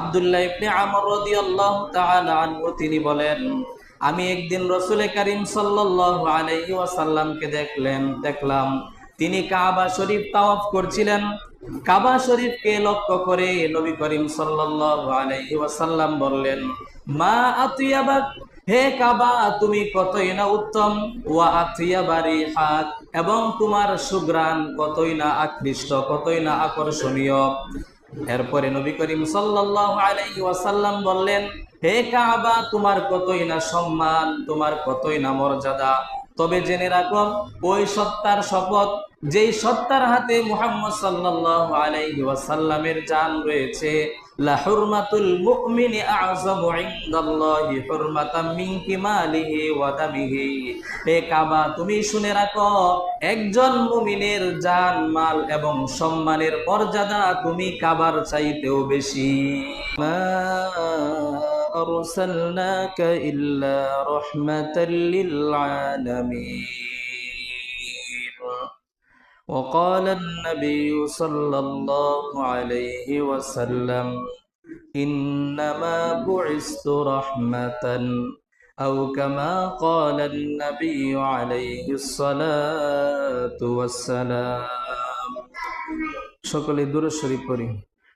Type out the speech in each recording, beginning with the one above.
আব্দুল্লাহ ইবনে আমর রাদিয়াল্লাহু তাআলা আনহু, তিনি বলেন, আমি একদিন রসুল করিম সাল্লাল্লাহু আলাইহি ওয়াসাল্লামকে দেখলেন, দেখলাম তিনি কাবা শরীফ তাওয়াফ করছিলেন। কাবা শরীফকে লক্ষ্য করে নবী করিম সাল্লাল্লাহু আলাইহি ওয়াসাল্লাম বললেন, মা আতিয়াবাক? হে কাবা, তুমি কতই না উত্তম? ওয়া আতিয়াবারি হাক এবং তোমার সুগ্রাণ কতই না আকৃষ্ট, কতই না আকর্ষণীয়? এরপরে নবী করিম ওয়াসাল্লাম বললেন, হে কাবা, তোমার কতই না সম্মান, তোমার কতই না মর্যাদা তবে জেনে রাখো ওই সত্তার শপথ, যেই সত্তার হাতে মুহাম্মদ সাল্লাল্লাহু আলাইহি ওয়াসাল্লামের জান রয়েছে লা হুরমাতুল মুমিনি আযমু ইনদাল্লাহি হুরমাতাম মিন কিমালিহি ওয়া দামিহি। হে কাবা, তুমি শুনে রাখো, একজন মুমিনের জান, মাল এবং সম্মানের মর্যাদা তুমি কাবার চাইতেও বেশি। মা أرسلناك إلا رحمة للعالمين وقال النبي صلى الله عليه وسلم إنما بعثت رحمة أو كما قال النبي عليه الصلاة والسلام সকলে দূর শরীফ পড়ি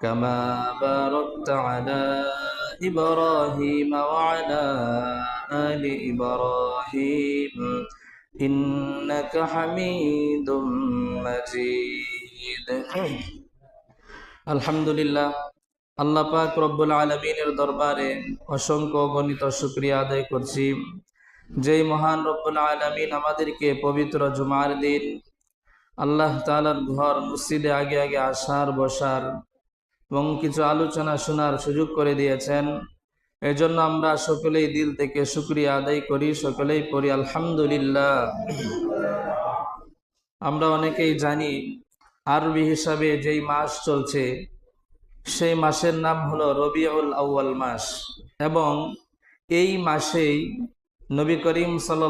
كما باركت على إبراهيم وعلى آل إبراهيم إنك حميد مجيد الحمد لله আল্লাহ পাক রব্বুল আলমিনের দরবারে অসংখ্য গণিত শুক্রিয়া আদায় করছি যেই মহান রব্বুল আলমিন আমাদেরকে পবিত্র জুমার দিন আল্লাহ তালার ঘর মসজিদে আগে আগে আসার বসার এবং কিছু আলোচনা শোনার সুযোগ করে দিয়েছেন। এজন্য আমরা সকলেই দিল থেকে শুক্রিয়া আদায় করি, সকলেই পড়ি আলহামদুলিল্লাহ। আমরা অনেকেই জানি, আরবি হিসাবে যেই মাস চলছে, সেই মাসের নাম হলো রবিউল আউ্য়াল মাস। এবং এই মাসেই নবী করিম সাল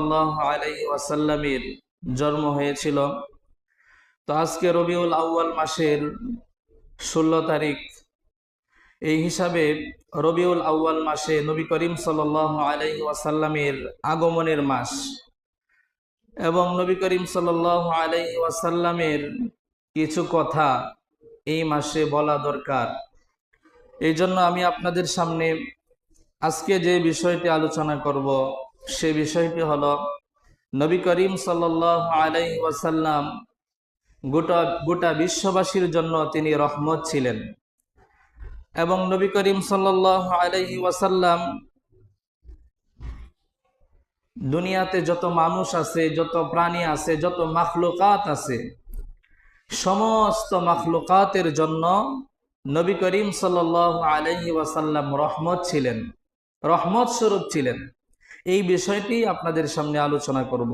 আলাই ওয়াসাল্লামের জন্ম হয়েছিল। তো আজকে রবিউল আউ্য়াল মাসের ষোলো তারিখ। এই হিসাবে রবিউল আউ্য়াল মাসে নবী করিম সাল আলাই ওয়াসাল্লামের আগমনের মাস এবং নবী করিম সাল আলাই ওয়াসাল্লামের কিছু কথা এই মাসে বলা দরকার। এই জন্য আমি আপনাদের সামনে আজকে যে বিষয়টি আলোচনা করব, সে বিষয়টি হলো, নবী করিম সাল আলাই ওয়াসাল্লাম গোটা গোটা বিশ্ববাসীর জন্য তিনি রহমত ছিলেন। এবং নবী করিম সাল আলহি ওয়াসাল্লাম দুনিয়াতে যত মানুষ আছে, যত প্রাণী আছে, যত মাখলুকাত আছে, সমস্ত মাখলুকাতের জন্য নবী করিম সাল আলহি ওয়াসাল্লাম রহমত ছিলেন। রহমত স্বরূপ ছিলেন। এই বিষয়টি আপনাদের সামনে আলোচনা করব।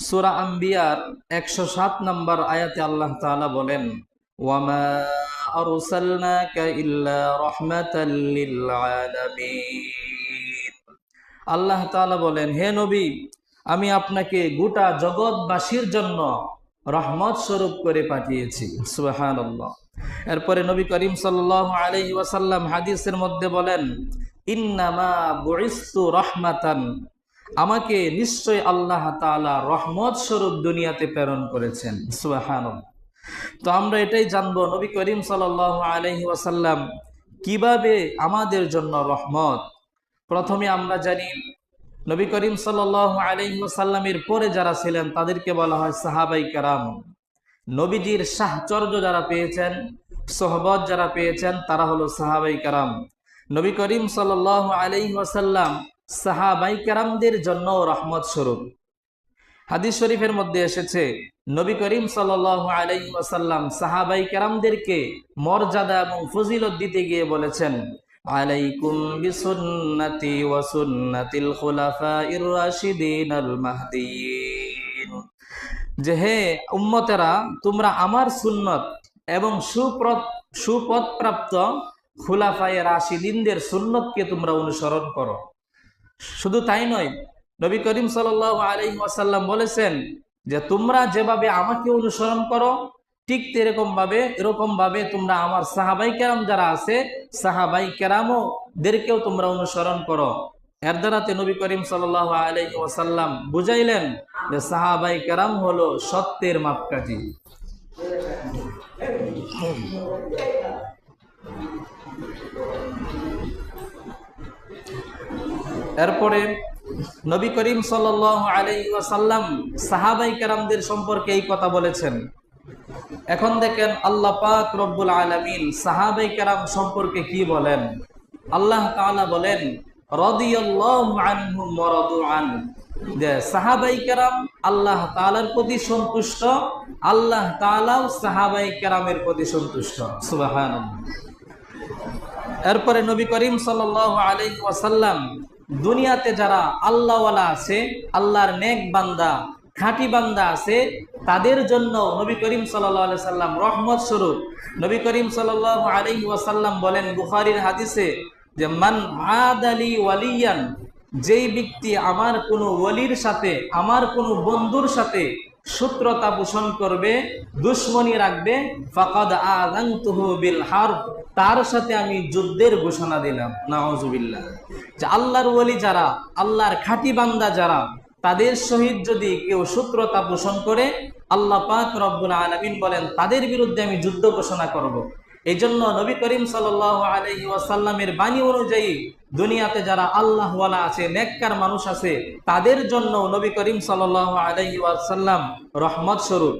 সুরা আম্বিয়ার একশো সাত নম্বর আয়াতে আল্লাহ তাআলা বলেন আল্লাহ বলেন, হে নবী, আমি আপনাকে গোটা জগৎবাসীর জন্য রহমত স্বরূপ করে পাঠিয়েছি। সুবহানাল্লাহ। এরপরে নবী করিম ওয়াসাল্লাম হাদিসের মধ্যে বলেন আমাকে নিশ্চয় আল্লাহ রহমত স্বরূপ দুনিয়াতে প্রেরণ করেছেন। সুবহানাল্লাহ। তো আমরা এটাই জানব, নবী করিম সাল্লাল্লাহু আলাইহি ওয়াসাল্লাম কীভাবে আমাদের জন্য রহমত? প্রথমে আমরা জানি, নবী করিম সাল্লাল্লাহু আলাইহি ওয়াসাল্লামের পরে যারা ছিলেন, তাদেরকে বলা হয় সাহাবাই কারাম। নবীজির সাহচর্য যারা পেয়েছেন, সোহবত যারা পেয়েছেন, তারা হলো সাহাবাই কারাম। নবী করিম সাল আলাই ওয়াসাল্লাম সাহাবাই কারামদের জন্য রহমত স্বরূপ। হাদিস শরীফের মধ্যে এসেছে, নবী করিম সাল আলাই ওয়াসাল্লাম সাহাবাই কারামদেরকে মর্যাদা এবং ফজিলত দিতে গিয়ে বলেছেন আমার সুন্নত এবং সুপ্রত সুপদপ্রাপ্ত খুলাফায়ে রাশিদিনদের সুন্নতকে তোমরা অনুসরণ করো। শুধু তাই নয়, নবী করিম সাল ওয়াসাল্লাম বলেছেন যে, তোমরা যেভাবে আমাকে অনুসরণ করো, ঠিক এরকম ভাবে এরকম ভাবে তোমরা আমার সাহাবাই কেরাম যারা আছে সাহাবাই কেরামও দেরকেও তোমরা অনুসরণ করো। এর দ্বারাতে নবী করিম সাল আলহি ওয়াসাল্লাম বুঝাইলেন যে সাহাবাই কেরাম হলো সত্যের মাপকাঠি। এরপরে নবী করিম সাল আলাইসাল্লাম সাহাবাই কেরামদের সম্পর্কে এই কথা বলেছেন। এখন দেখেন আল্লাহ পাক রব্বুল আলমিন সাহাবাই কেরাম সম্পর্কে কি বলেন? আল্লাহ তাআলা বলেন সাহাবাই কেরাম আল্লাহ প্রতি সন্তুষ্ট, আল্লাহ সাহাবাই প্রতি সন্তুষ্ট। এরপরে নবী করিম সাল আলাইহি ওয়াসাল্লাম দুনিয়াতে যারা আল্লাহওয়ালা আছে, আল্লাহর নেক বান্দা খাঁটি বান্দা আছে, তাদের জন্য নবী করিম সাল্লি সাল্লাম রহমত স্বরূপ। নবী করিম সাল্লাহ আলী ওয়াসাল্লাম বলেন বুখারির হাদিসে যে, মান আদ আলী ওয়ালিয়ান যেই ব্যক্তি আমার কোনো ওলির সাথে, আমার কোনো বন্ধুর সাথে সূত্রতা পোষণ করবে, দুশ্মনী রাখবে, ফাকাদ বিল হারব, তার সাথে আমি যুদ্ধের ঘোষণা দিলাম নাওজুবিল্লা যে আল্লাহর ওলি যারা, আল্লাহর খাঁটি বান্দা যারা, তাদের সহিত যদি কেউ সূত্রতা পোষণ করে, আল্লাহ পাক রব্বুল আলামিন বলেন, তাদের বিরুদ্ধে আমি যুদ্ধ ঘোষণা করব। এই জন্য নবী করিম সাল আলহি ওয়াসাল্লামের বাণী অনুযায়ী দুনিয়াতে যারা আল্লাহওয়ালা আছে, নেককার মানুষ আছে, তাদের জন্য নবী করিম সাল আলহি ওয়াসাল্লাম রহমত স্বরূপ।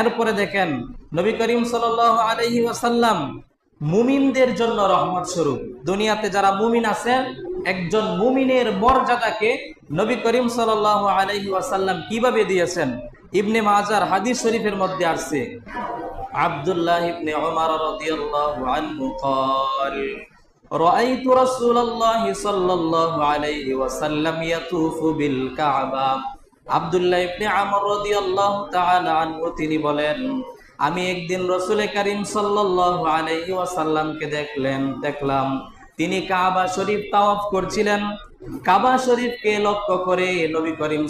এরপরে দেখেন, নবী করিম সাল আলহি ওয়াসাল্লাম মুমিনদের জন্য রহমত স্বরূপ। দুনিয়াতে যারা মুমিন আছেন একজন মুমিনের মর্যাদাকে নবী করিম সাল আলহি ওয়াসাল্লাম কীভাবে দিয়েছেন? ইবনে মাজার হাদিস শরীফের মধ্যে আসছে আব্দুল্লাহ ইবনে ওমর রাদিয়াল্লাহু আনহু قال رأيت رسول الله صلى الله عليه وسلم يطوف بالكعبة আব্দুল্লাহ ইবনে আমর রাদিয়াল্লাহু তাআলা আনহু তিনি বলেন আমি একদিন রসুল করিম সাল্লাল্লাহু আলাইহি ওয়াসাল্লামকে দেখলেন দেখলাম তিনি কাবা শরীফ তাওয়াফ করছিলেন কাবা শরীফকে লক্ষ্য করে নবী করিম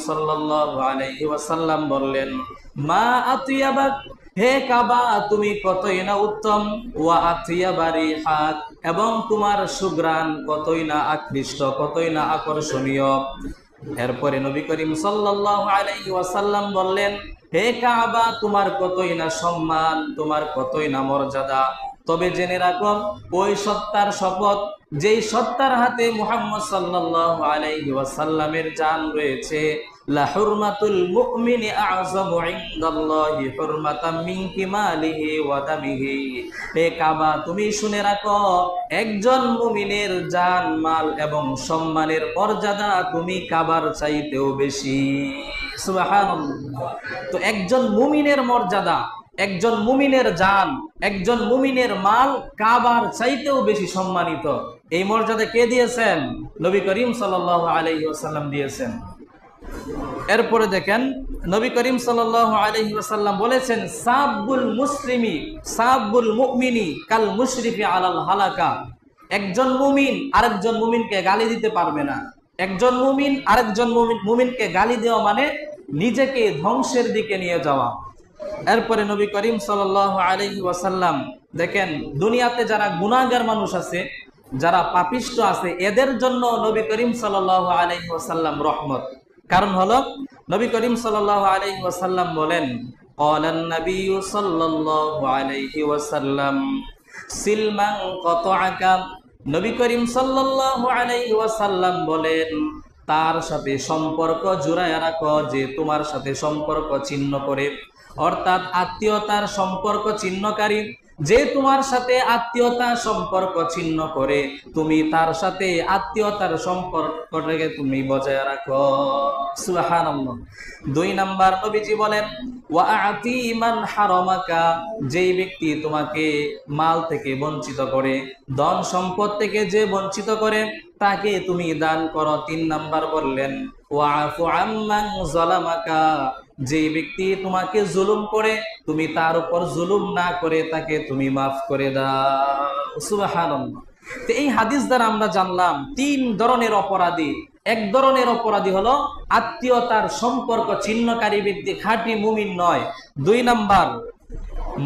ওয়াসাল্লাম বললেন, মা আতিয়াবাক? হে কাবা, তুমি কতই না উত্তম? ওয়া আতিয়াবারি হাত এবং তোমার সুগ্রাণ কতই না আকৃষ্ট, কতই না আকর্ষণীয়? এরপরে নবী করিম ওয়াসাল্লাম বললেন, হে কাবা, তোমার কতই না সম্মান, তোমার কতই না মর্যাদা তবে জেনে রাখো ওই সত্তার শপথ, যেই সত্তার হাতে মুহাম্মদ সাল্লাল্লাহু আলাইহি ওয়াসাল্লামের জান রয়েছে, লা হুরমাতুল মুমিনি আযমু ইনদাল্লাহি হুরমাতাম মিন কিমালিহি ওয়া দামিহি। হে কাবা, তুমি শুনে রাখো, একজন মুমিনের জান, মাল এবং সম্মানের মর্যাদা তুমি কাবার চাইতেও বেশি। সুবহানাল্লাহ। তো একজন মুমিনের মর্যাদা একজন মুমিনের জান, একজন মুমিনের মাল কাবার চাইতেও বেশি সম্মানিত। এই মর্যাদা কে দিয়েছেন? নবী করিম সাল আলহি আসাল্লাম দিয়েছেন। এরপরে দেখেন, নবী করিম সাল আলহি আসাল্লাম বলেছেন সাবুল মুসলিমি সাবুল মুমিনি কাল মুশরিফি আলাল হালাকা। একজন মুমিন আরেকজন মুমিনকে গালি দিতে পারবে না। একজন মুমিন আরেকজন মুমিন, মুমিনকে গালি দেওয়া মানে নিজেকে ধ্বংসের দিকে নিয়ে যাওয়া। এরপরে নবী করিম সাল আলহি ওয়াসাল্লাম দেখেন দুনিয়াতে যারা গুণাগার মানুষ আছে যারা পাপিষ্ট আছে এদের জন্য নবী করিম সাল আলহি ওয়াসাল্লাম রহমত কারণ হলো নবী করিম সাল আলহি ওয়াসাল্লাম বলেন قال النبي صلى الله عليه وسلم সিলমান قطعك নবী করিম সাল্লাল্লাহু আলাইহি ওয়াসাল্লাম বলেন তার সাথে সম্পর্ক জুড়ায় রাখো যে তোমার সাথে সম্পর্ক ছিন্ন করে অর্থাৎ আত্মীয়তার সম্পর্ক চিহ্নকারী যে তোমার সাথে আত্মীয়তা সম্পর্ক ছিন্ন করে, তুমি তার সাথে আত্মীয়তার সম্পর্কটাকে তুমি বজায় রাখো। দুই নাম্বার, নবীজি বলেন, ওয়াআতি যেই ব্যক্তি তোমাকে মাল থেকে বঞ্চিত করে, ধন সম্পদ থেকে যে বঞ্চিত করে, তাকে তুমি দান করো। তিন নাম্বার বললেন যে ব্যক্তি তোমাকে জুলুম করে, তুমি তার উপর জুলুম না করে তাকে তুমি মাফ করে দাও। সুবহানাল্লাহ। এই হাদিস দ্বারা আমরা জানলাম, তিন ধরনের অপরাধী। এক ধরনের অপরাধী হলো আত্মীয়তার সম্পর্ক ছিন্নকারী ব্যক্তি, খাঁটি মুমিন নয়। দুই নাম্বার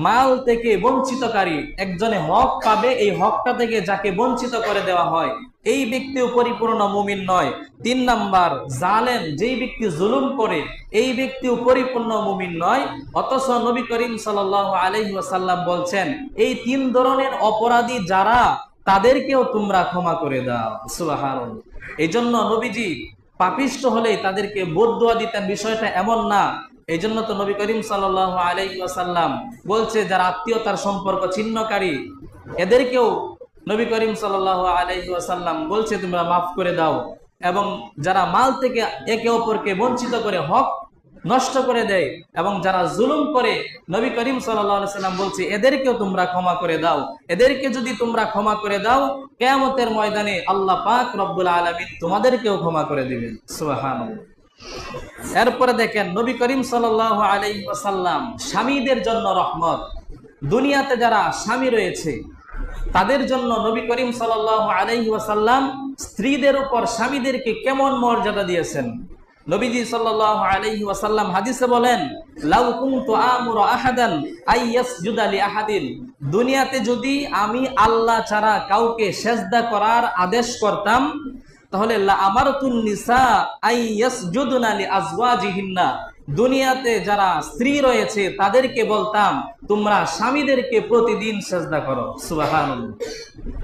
মাল থেকে বঞ্চিতকারী একজনে হক পাবে, এই হকটা থেকে যাকে বঞ্চিত করে দেওয়া হয়, এই ব্যক্তিও পরিপূর্ণ মুমিন নয়। তিন নাম্বার, জালেম, যেই ব্যক্তি জুলুম করে, এই ব্যক্তিও পরিপূর্ণ মুমিন নয়। অথচ নবী করিম সাল আলহি ওয়াসাল্লাম বলছেন, এই তিন ধরনের অপরাধী যারা, তাদেরকেও তোমরা ক্ষমা করে দাও। সুবাহান এই জন্য নবীজি পাপিষ্ট হলে তাদেরকে বোধোয়া দিতেন। বিষয়টা এমন না এই জন্য তো নবী করিম সাল আলাইসাল্লাম বলছে, যারা আত্মীয়তার সম্পর্ক ছিন্নকারী, এদেরকেও নবী করিম সাল আলাইসাল্লাম বলছে, তোমরা মাফ করে দাও। এবং যারা মাল থেকে একে অপরকে বঞ্চিত করে হক নষ্ট করে দেয় এবং যারা জুলুম করে, নবী করিম সাল্লাম বলছে, এদেরকেও তোমরা ক্ষমা করে দাও। এদেরকে যদি তোমরা ক্ষমা করে দাও, কেয়ামতের ময়দানে আল্লাহ পাক রব্বুল আলমিন তোমাদেরকেও ক্ষমা করে দিবেন। সুবাহান এরপরে দেখেন, নবী করিম সাল্লাম স্বামীদের জন্য রহমত। দুনিয়াতে যারা স্বামী রয়েছে, তাদের জন্য নবী করিম সাল আলাইহি ওয়াসাল্লাম স্ত্রীদের উপর স্বামীদেরকে কেমন মর্যাদা দিয়েছেন? নবীজি সাল্লাল্লাহু আলাইহি ওয়াসাল্লাম হাদিসে বলেন দুনিয়াতে যদি আমি আল্লাহ ছাড়া কাউকে সেজদা করার আদেশ করতাম তাহলে দুনিয়াতে যারা স্ত্রী রয়েছে, তাদেরকে বলতাম, তোমরা স্বামীদেরকে প্রতিদিন সেজদা করো। সুবহানাল্লাহ।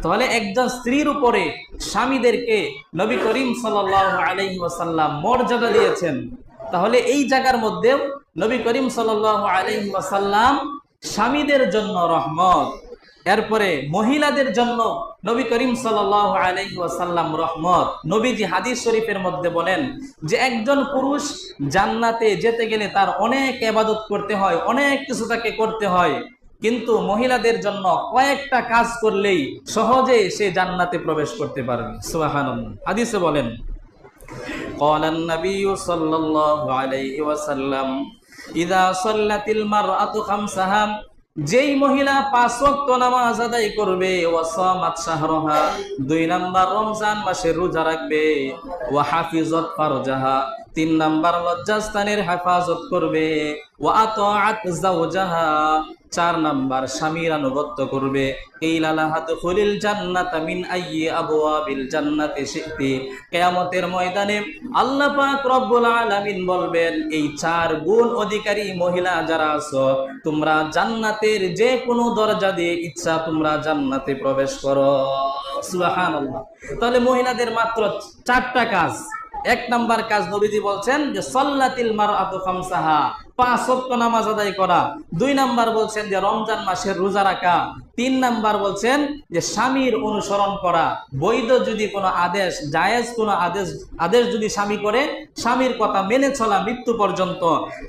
তাহলে একজন স্ত্রীর উপরে স্বামীদেরকে নবী করিম সাল্লাল্লাহু আলাইহি ওয়াসাল্লাম মর্যাদা দিয়েছেন। তাহলে এই জায়গার মধ্যেও নবী করিম সাল্লাল্লাহু আলাইহি ওয়াসাল্লাম স্বামীদের জন্য রহমত। এরপরে মহিলাদের জন্য নবী করিম সাল্লাল্লাহু আলাইহি ওয়াসাল্লাম রহমত নবীজি হাদিস শরীফের মধ্যে বলেন যে একজন পুরুষ জান্নাতে যেতে গেলে তার অনেক এবাদত করতে হয় অনেক কিছু তাকে করতে হয় কিন্তু মহিলাদের জন্য কয়েকটা কাজ করলেই সহজে সে জান্নাতে প্রবেশ করতে পারবে সুবহানাল্লাহ হাদিসে বলেন قال النبي صلى الله عليه وسلم إذا صلت المرأة خمسها যেই মহিলা পাঁচ ওয়াক্ত নামাজ আদায় করবে, ওয়াসামাত শাহরহা, দুই নাম্বার রমজান মাসে রোজা রাখবে, ওয়া হাফিজত ফারজাহা। তিন নাম্বার লজ্জাস্থানের হেফাজত করবে। চার নাম্বার স্বামীর আনুগত্য করবে। এই লালাহাত জান্নাত আইয়ি জান্নাতি শিতি। কিয়ামতের ময়দানে আল্লাহ পাক রব্বুল আলামিন বলবেন, এই চার গুণ অধিকারী মহিলা যারা আছো, তোমরা জান্নাতের যে কোনো দরজা দিয়ে ইচ্ছা তোমরা জান্নাতে প্রবেশ করো। সুবহানাল্লাহ। তাহলে মহিলাদের মাত্র চারটা কাজ। এক নাম্বার কাজ নবীজি বলছেন যে, সল্লাতিল মারআতু খামসাহা পাঁচ ওয়াক্ত নামাজ আদায় করা। দুই নাম্বার বলছেন যে, রমজান মাসের রোজা রাখা তিন নাম্বার বলছেন যে, স্বামীর অনুসরণ করা বৈধ যদি কোনো আদেশ, জায়েজ কোনো আদেশ আদেশ যদি স্বামী করে, স্বামীর কথা মেনে চলা মৃত্যু পর্যন্ত।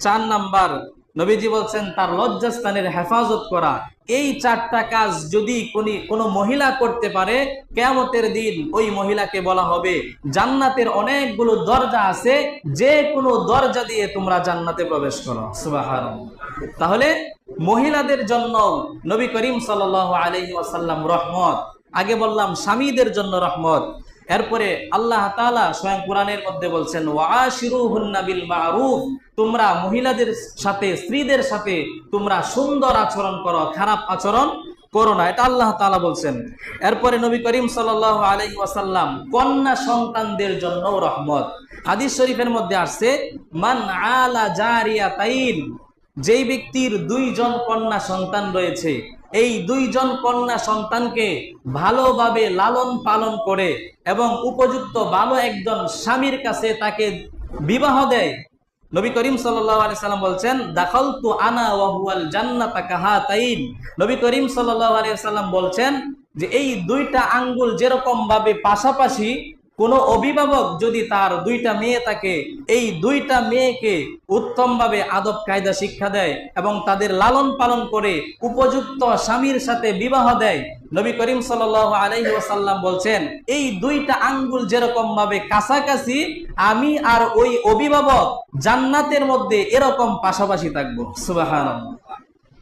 চার নাম্বার নবীজি বলছেন, তার লজ্জাস্থানের হেফাজত করা। এই চারটা কাজ যদি কোনি কোনো মহিলা করতে পারে, কেয়ামতের দিন ওই মহিলাকে বলা হবে, জান্নাতের অনেকগুলো দরজা আছে যে কোনো দরজা দিয়ে তোমরা জান্নাতে প্রবেশ করো। সুবাহান তাহলে মহিলাদের জন্য নবী করিম সাল আলহি ওয়াসাল্লাম রহমত। আগে বললাম, স্বামীদের জন্য রহমত। এরপরে আল্লাহ তাআলা স্বয়ং কোরআনের মধ্যে বলছেন বিল মারুফ তোমরা মহিলাদের সাথে, স্ত্রীদের সাথে তোমরা সুন্দর আচরণ করো, খারাপ আচরণ করো না। এটা আল্লাহ তাআলা বলছেন। এরপরে নবী করিম সাল্লাল্লাহু আলাইহি ওয়াসাল্লাম কন্যা সন্তানদের জন্য রহমত। হাদিস শরীফের মধ্যে আসছে, মান আলা জারিয়াতাইন যেই ব্যক্তির দুইজন কন্যা সন্তান রয়েছে এই দুইজন কন্যা সন্তানকে ভালোভাবে লালন পালন করে এবং উপযুক্ত ভালো একজন স্বামীর কাছে তাকে বিবাহ দেয়। নবী করিম সাল্লাম বলছেন, দাখালতু আনা ওয়া হুয়াল জান্নাতা কাহাতাইন। নবী করিম সাল্লাম বলছেন যে, এই দুইটা আঙ্গুল যেরকম ভাবে পাশাপাশি কোন অভিভাবক যদি তার দুইটা মেয়ে থাকে এই দুইটা মেয়েকে উত্তমভাবে আদব কায়দা শিক্ষা দেয় এবং তাদের লালন পালন করে উপযুক্ত স্বামীর সাথে বিবাহ দেয়, নবী করিম সাল আলাইহি ওয়াসাল্লাম বলছেন, এই দুইটা আঙ্গুল যেরকম ভাবে কাছাকাছি, আমি আর ওই অভিভাবক জান্নাতের মধ্যে এরকম পাশাপাশি থাকব। সুবহানাল্লাহ।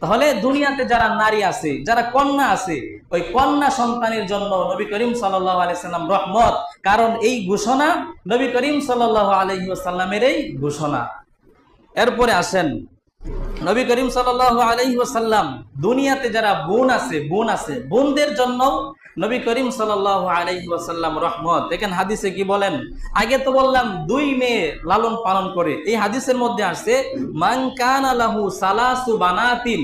তাহলে দুনিয়াতে যারা নারী আছে, যারা কন্যা আছে, ওই কন্যা সন্তানের জন্য নবী করিম সাল্লাম রহমত। কারণ এই ঘোষণা নবী করিম সাল্লাহ আলহিসাল্লামের এই ঘোষণা। এরপরে আসেন, নবী করিম সাল্লাহ আলহিহাসাল্লাম দুনিয়াতে যারা বোন আছে বোন আছে, বোনদের জন্য নবী করিম সাল্লাহ আলহিহাসাল্লাম রহমত। দেখেন হাদিসে কি বলেন? আগে তো বললাম দুই মেয়ে লালন পালন করে। এই হাদিসের মধ্যে আসছে মাংকান আলাহু সালাসু বানাতিন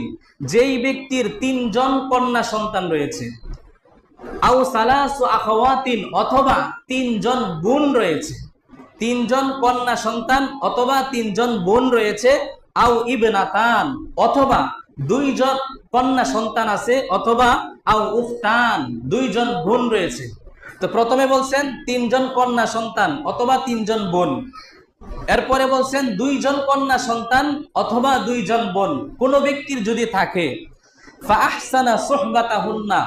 যেই ব্যক্তির তিনজন কন্যা সন্তান রয়েছে। আউ সালাসু আখাওয়াতিন অথবা তিনজন বোন রয়েছে। তিনজন কন্যা সন্তান অথবা তিনজন বোন রয়েছে। আউ ইবনাতান অথবা দুইজন কন্যা সন্তান আছে অথবা আউ উফতান, দুইজন বোন রয়েছে। তো প্রথমে বলছেন তিনজন কন্যা সন্তান অথবা তিনজন বোন। এরপরে বলছেন দুইজন কন্যা সন্তান অথবা দুইজন বোন। কোন ব্যক্তির যদি থাকে ফাহসানা সোহবাতাহুন্না,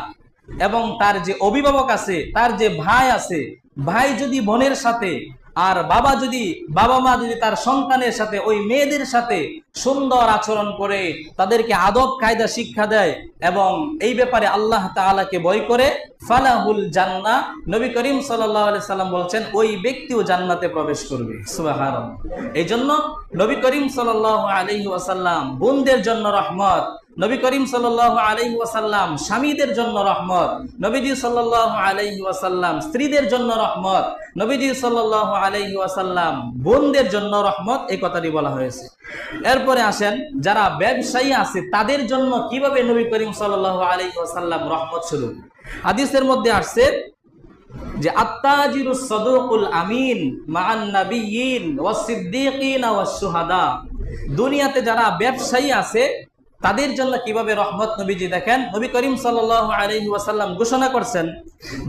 এবং তার যে অভিভাবক আছে, তার যে ভাই আছে, ভাই যদি বোনের সাথে আর বাবা যদি, বাবা মা যদি তার সন্তানের সাথে, ওই মেয়েদের সাথে সুন্দর আচরণ করে, তাদেরকে আদব, কায়দা, শিক্ষা দেয় এবং এই ব্যাপারে আল্লাহ তাআলাকে ভয় করে, ফালাহুল জান্না নবী করিম আলাইহি সাল্লাম বলছেন, ওই ব্যক্তিও জান্নাতে প্রবেশ করবে। এই জন্য নবী করিম সাল্লাল্লাহু আলাইহি ওয়াসাল্লাম, বোনদের জন্য রহমত নবী করিম সাল্লাল্লাহু আলাইহি ওয়াসাল্লাম স্বামীদের জন্য রহমত, নবীজি সাল্লাল্লাহু আলাইহি ওয়াসাল্লাম স্ত্রীদের জন্য রহমত, নবীজি সাল্লাল্লাহু আলাইহি ওয়াসাল্লাম বোনদের জন্য রহমত এই কথাটি বলা হয়েছে। এরপরে আসেন, যারা ব্যবসায়ী আছে তাদের জন্য কীভাবে নবী করিম সাল্লাল্লাহু আলাইহি ওয়াসাল্লাম রহমত স্বরূপ? হাদিসের মধ্যে আসছে যে আত্তাজিরুস সাদুকুল আমিন মান নাবিয়িন ওয়াস দুনিয়াতে যারা ব্যবসায়ী আছে তাদের জন্য কীভাবে রহমত নবীজি দেখেন? নবী করিম সাল্লাল্লাহু আলাইহি ওয়াসাল্লাম ঘোষণা করছেন,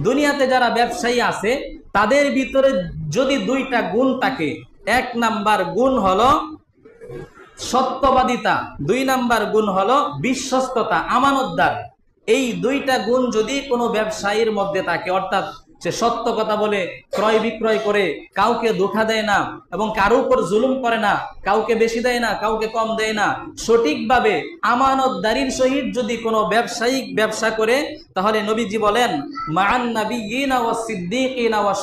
দুনিয়াতে যারা ব্যবসায়ী আছে, তাদের ভিতরে যদি দুইটা গুণ থাকে, এক নাম্বার গুণ হলো সত্যবাদিতা, দুই নাম্বার গুণ হলো বিশ্বস্ততা, আমানতদার। এই দুইটা গুণ যদি কোনো ব্যবসায়ীর মধ্যে থাকে, অর্থাৎ সে সত্য কথা বলে, ক্রয় বিক্রয় করে, কাউকে ধোকা দেয় না এবং কারও উপর জুলুম করে না, কাউকে বেশি দেয় না, কাউকে কম দেয় না। সঠিকভাবে আমানতদারির সহিত যদি কোনো ব্যবসায়িক ব্যবসা করে, তাহলে নবীজি বলেন মান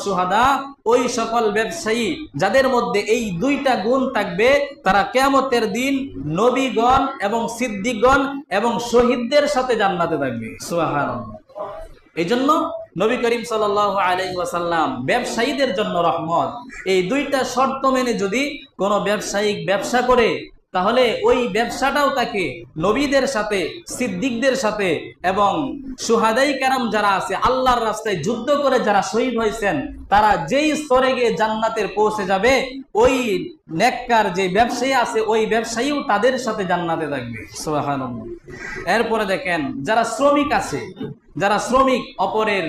শুহাদা ওই সকল ব্যবসায়ী যাদের মধ্যে এই দুইটা গুণ থাকবে, তারা কেয়ামতের দিন নবীগণ এবং সিদ্দিকগণ এবং শহীদদের সাথে জান্নাতে থাকবে। সুবহানাল্লাহ। এই জন্য নবী করিম সাল আলাই ওয়াসাল্লাম ব্যবসায়ীদের জন্য রহমত। এই দুইটা শর্ত মেনে যদি কোনো ব্যবসায়িক ব্যবসা করে তাহলে ওই ব্যবসাটাও তাকে নবীদের সাথে, সিদ্দিকদের সাথে এবং সুহাদাই কারাম যারা আছে, আল্লাহর রাস্তায় যুদ্ধ করে যারা শহীদ হয়েছেন, তারা যেই স্তরে গিয়ে জান্নাতের পৌঁছে যাবে, ওই নেককার যে ব্যবসায়ী আছে, ওই ব্যবসায়ীও তাদের সাথে জান্নাতে থাকবে। সুবহানাল্লাহ। এরপরে দেখেন, যারা শ্রমিক আছে, যারা শ্রমিক, অপরের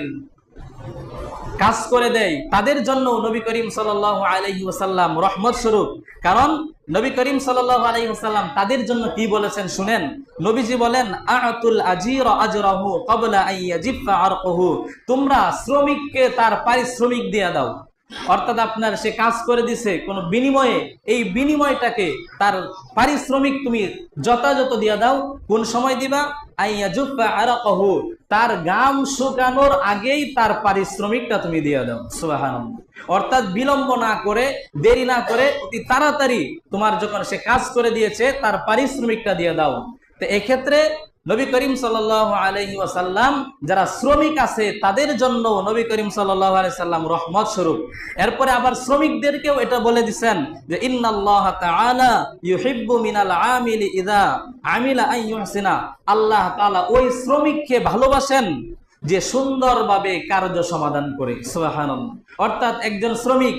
কাজ করে দেয়, তাদের জন্য নবী করিম সাল আলহি ওসাল্লাম রহমত স্বরূপ। কারণ নবী করিম সাল আলহি ওসাল্লাম তাদের জন্য কি বলেছেন শুনেন? নবীজি বলেন, আতুল আজির আজরাহু কবলা আইয়া আর কহু তোমরা শ্রমিককে তার পারিশ্রমিক দিয়ে দাও। অর্থাৎ আপনার সে কাজ করে দিছে, কোনো বিনিময়ে, এই বিনিময়টাকে তার পারিশ্রমিক তুমি যথাযথ দিয়ে দাও। কোন সময় দিবা? আইয়া জুফা আর কহু তার গাম শুকানোর আগেই তার পারিশ্রমিকটা তুমি দিয়ে দাও সুবাহান অর্থাৎ বিলম্ব না করে, দেরি না করে অতি তাড়াতাড়ি তোমার যখন সে কাজ করে দিয়েছে, তার পারিশ্রমিকটা দিয়ে দাও। তো এক্ষেত্রে নবী করিম সাল আলহি ওয়াসাল্লাম যারা শ্রমিক আছে, তাদের জন্য নবী করিম সাল্লাহ সাল্লাম রহমত স্বরূপ। এরপরে আবার শ্রমিকদেরকেও এটা বলে দিচ্ছেন যে আল্লাহ ওই শ্রমিককে ভালোবাসেন যে সুন্দরভাবে কার্য সমাধান করে। সুবহানাল্লাহ। অর্থাৎ একজন শ্রমিক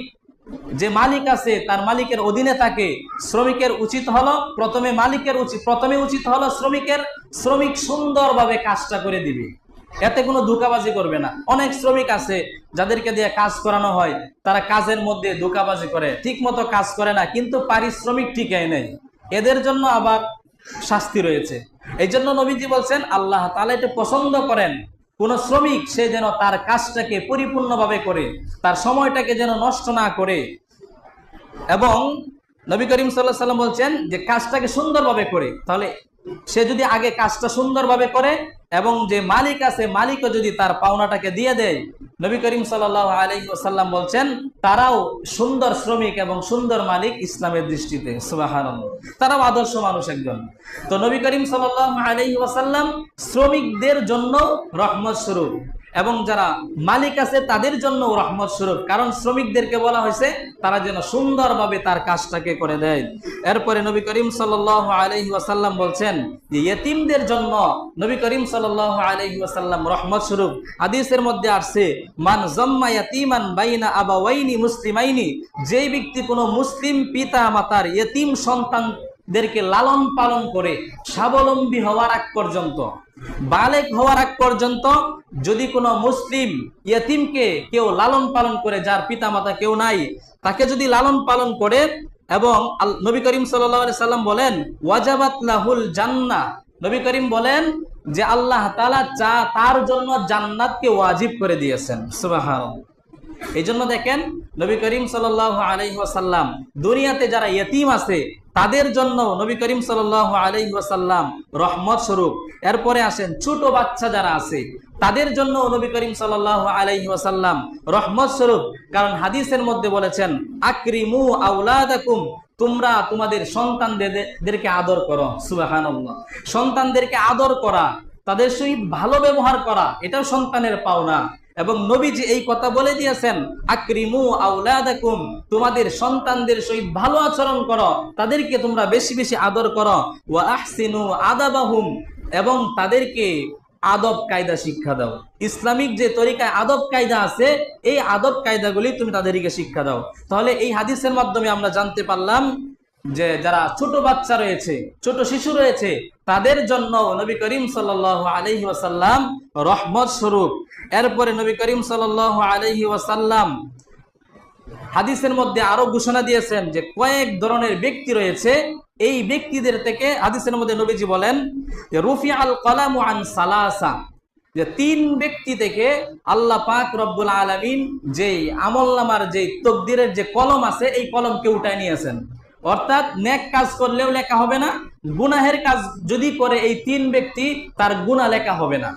যে মালিক আছে, তার মালিকের অধীনে থাকে, শ্রমিকের উচিত হলো প্রথমে মালিকের উচিত প্রথমে উচিত হলো শ্রমিকের শ্রমিক সুন্দরভাবে কাজটা করে দিবে। এতে কোনো ধোকাবাজি করবে না। অনেক শ্রমিক আছে যাদেরকে দিয়ে কাজ করানো হয়, তারা কাজের মধ্যে ধোকাবাজি করে ঠিক মতো কাজ করে না, কিন্তু পারিশ্রমিক ঠিকাই নেই। এদের জন্য আবার শাস্তি রয়েছে। এই জন্য নবীজি বলছেন, আল্লাহ তালা এটা পছন্দ করেন। কোন শ্রমিক সে যেন তার কাজটাকে পরিপূর্ণভাবে করে, তার সময়টাকে যেন নষ্ট না করে। এবং নবী করিম সাল্লাহ সাল্লাম বলছেন যে কাজটাকে সুন্দরভাবে করে। তাহলে সে যদি আগে কাজটা সুন্দরভাবে করে এবং যে মালিক আছে মালিকও যদি তার পাওনাটাকে দিয়ে দেয় নবী করিম সাল্লাহ আলহিসাল্লাম বলছেন, তারাও সুন্দর শ্রমিক এবং সুন্দর মালিক ইসলামের দৃষ্টিতে তারাও আদর্শ মানুষ একজন। তো নবী করিম সাল্লাহ আলহি ওসাল্লাম শ্রমিকদের জন্য রহমত স্বরূপ। এবং যারা মালিক আছে তাদের জন্য রহমত স্বরূপ। কারণ শ্রমিকদেরকে বলা হয়েছে, তারা যেন সুন্দরভাবে তার কাজটাকে করে দেয়। এরপরে নবী করিম সাল আলহি বলছেন যে, ইয়েতিমদের জন্য নবী করিম সাল আলহি রহমত স্বরূপ। হাদিসের মধ্যে আসছে, মান জম্মা ইয়াতিমান বাইনা আবাওয়াইনি মুসলিমাইনি যেই ব্যক্তি কোনো মুসলিম পিতা মাতার ইয়েতিম সন্তানদেরকে লালন পালন করে স্বাবলম্বী হওয়ার আগ পর্যন্ত, বালেক হওয়ার আগ পর্যন্ত যদি কোনো মুসলিম ইয়তিমকে কেউ লালন পালন করে যার পিতা মাতা কেউ নাই, তাকে যদি লালন পালন করে এবং নবী করিম সাল্লাল্লাহু সাল্লাম বলেন, ওয়াজাবাত লাহুল জান্না নবী করিম বলেন যে আল্লাহ তালা চা তার জন্য জান্নাতকে ওয়াজিব করে দিয়েছেন। সুবহানাল্লাহ। এই জন্য দেখেন নবী করিম সাল আলহিহাসাল্লাম দুনিয়াতে যারা ইয়তিম আছে, তাদের জন্য নবী করিম সাল আলহিহাসাল্লাম রহমত স্বরূপ। এরপরে আসেন ছোট বাচ্চা যারা আছে, তাদের জন্য নবী করিম সাল আলহিহাসাল্লাম রহমত স্বরূপ। কারণ হাদিসের মধ্যে বলেছেন, আকরিমু আউলাদাকুম তোমরা তোমাদের সন্তানদেরকে আদর করো। সুবাহান সন্তানদেরকে আদর করা, তাদের সহিত ভালো ব্যবহার করা, এটাও সন্তানের পাওনা। এবং নবীজি এই কথা বলে দিয়েছেন, আকরিমু আউলাদাকুম তোমাদের সন্তানদের সহিত ভালো আচরণ করো, তাদেরকে তোমরা বেশি বেশি আদর করো, ওয়া আহসিনু আদাবাহুম, এবং তাদেরকে আদব কায়দা শিক্ষা দাও। ইসলামিক যে তরিকায় আদব কায়দা আছে, এই আদব কায়দাগুলি তুমি তাদেরকে শিক্ষা দাও। তাহলে এই হাদিসের মাধ্যমে আমরা জানতে পারলাম যে যারা ছোট বাচ্চা রয়েছে, ছোট শিশু রয়েছে, তাদের জন্য নবী করিম সাল আলহি ওয়াসাল্লাম রহমত স্বরূপ। এরপরে নবী করিম সাল আলহি ওয়াসাল্লাম হাদিসের মধ্যে আরও ঘোষণা দিয়েছেন যে কয়েক ধরনের ব্যক্তি রয়েছে, এই ব্যক্তিদের থেকে হাদিসের মধ্যে নবীজি বলেন যে রুফি আল কালাম আন সালাসা যে তিন ব্যক্তি থেকে আল্লাহ পাক রব্বুল আলমিন যেই আমল নামার যে তকদিরের যে কলম আছে, এই কলমকে উঠায় নিয়েছেন। অর্থাৎ নেক কাজ করলেও লেখা হবে না, গুনাহের কাজ যদি করে এই তিন ব্যক্তি, তার গুণা লেখা হবে না।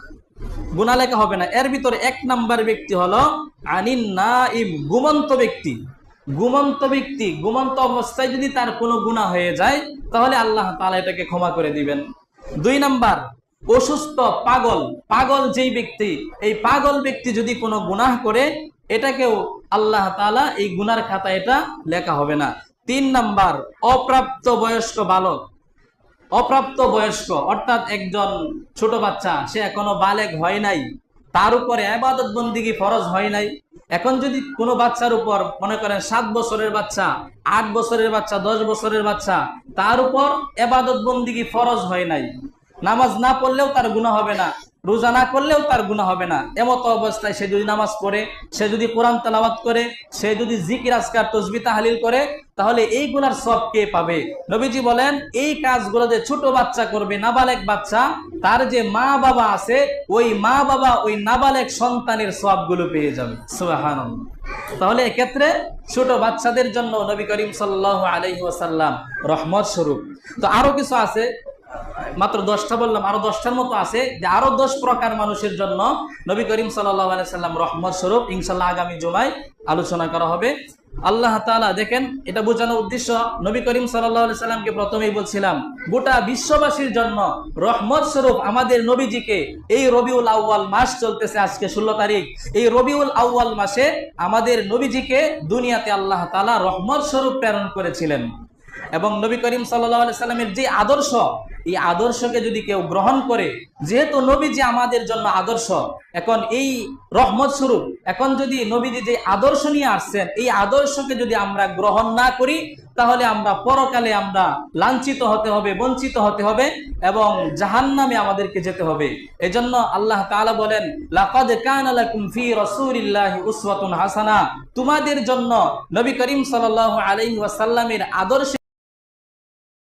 গুণা লেখা হবে না। এর ভিতরে এক নাম্বার ব্যক্তি হলো আনিন না ঘুমন্ত ব্যক্তি। গুমন্ত ব্যক্তি গুমন্ত অবস্থায় যদি তার কোনো গুণা হয়ে যায়, তাহলে আল্লাহ তালা এটাকে ক্ষমা করে দিবেন। দুই নাম্বার, অসুস্থ, পাগল। পাগল যেই ব্যক্তি, এই পাগল ব্যক্তি যদি কোনো গুনাহ করে, এটাকেও আল্লাহ তাআলা এই গুনার খাতা এটা লেখা হবে না। তিন নাম্বার, অপ্রাপ্ত বয়স্ক বালক। অপ্রাপ্ত বয়স্ক, অর্থাৎ একজন ছোট বাচ্চা, সে এখনও বালেক হয় নাই, তার উপরে আবাদত বন্দিগি ফরজ হয় নাই। এখন যদি কোনো বাচ্চার উপর, মনে করেন সাত বছরের বাচ্চা, আট বছরের বাচ্চা, দশ বছরের বাচ্চা, তার উপর এবাদত বন্দিগি ফরজ হয় নাই। নামাজ না পড়লেও তার গুণা হবে না। রোজা না করলেও তার গুণা হবে না। এমত অবস্থায় সে যদি নামাজ পড়ে, সে যদি কোরআন তালাবাত করে, সে যদি জিকির, আজকার, তসবি, তাহালিল করে, তাহলে এই গুনার সব কে পাবে? নবীজি বলেন, এই কাজগুলো যে ছোট বাচ্চা করবে, নাবালেক বাচ্চা, তার যে মা বাবা আছে, ওই মা বাবা, ওই নাবালেক সন্তানের সবগুলো পেয়ে যাবে। সুবহানাল্লাহ। তাহলে এক্ষেত্রে ছোট বাচ্চাদের জন্য নবী করিম সাল্লাহ আলহি ওয়াসাল্লাম রহমত স্বরূপ। তো আরও কিছু আছে মাত্র দশটা বললাম, আরও দশটার মতো আছে যে আরও দশ প্রকার মানুষের জন্য নবী করিম সাল্লাম রহমত স্বরূপ ইনশাল্লাহ আগামী জুমায় আলোচনা করা হবে। আল্লাহ তাআলা দেখেন, এটা বোঝানোর উদ্দেশ্য, নবী করিম সাল্লাহ সাল্লামকে প্রথমেই বলছিলাম, গোটা বিশ্ববাসীর জন্য রহমত স্বরূপ আমাদের নবীজিকে এই রবিউল আউ্য়াল মাস চলতেছে আজকে ষোলো তারিখ। এই রবিউল আউ্য়াল মাসে আমাদের নবীজিকে দুনিয়াতে আল্লাহ তালা রহমত স্বরূপ প্রেরণ করেছিলেন। এবং নবী করিম সাল্লাহ সাল্লামের যে আদর্শ, এই আদর্শকে যদি কেউ গ্রহণ করে, যেহেতু নবী যে আমাদের জন্য আদর্শ, এখন এই রহমত স্বরূপ, এখন যদি নবীজি যে আদর্শ নিয়ে আসছেন, এই আদর্শকে যদি আমরা গ্রহণ না করি, তাহলে আমরা পরকালে আমরা লাঞ্ছিত হতে হবে, বঞ্চিত হতে হবে এবং জাহান্নামে আমাদেরকে যেতে হবে। এজন্য আল্লাহ তাআলা বলেন হাসানা। তোমাদের জন্য নবী করিম সাল্লাল্লাহু আলাইহি ওয়াসাল্লামের আদর্শ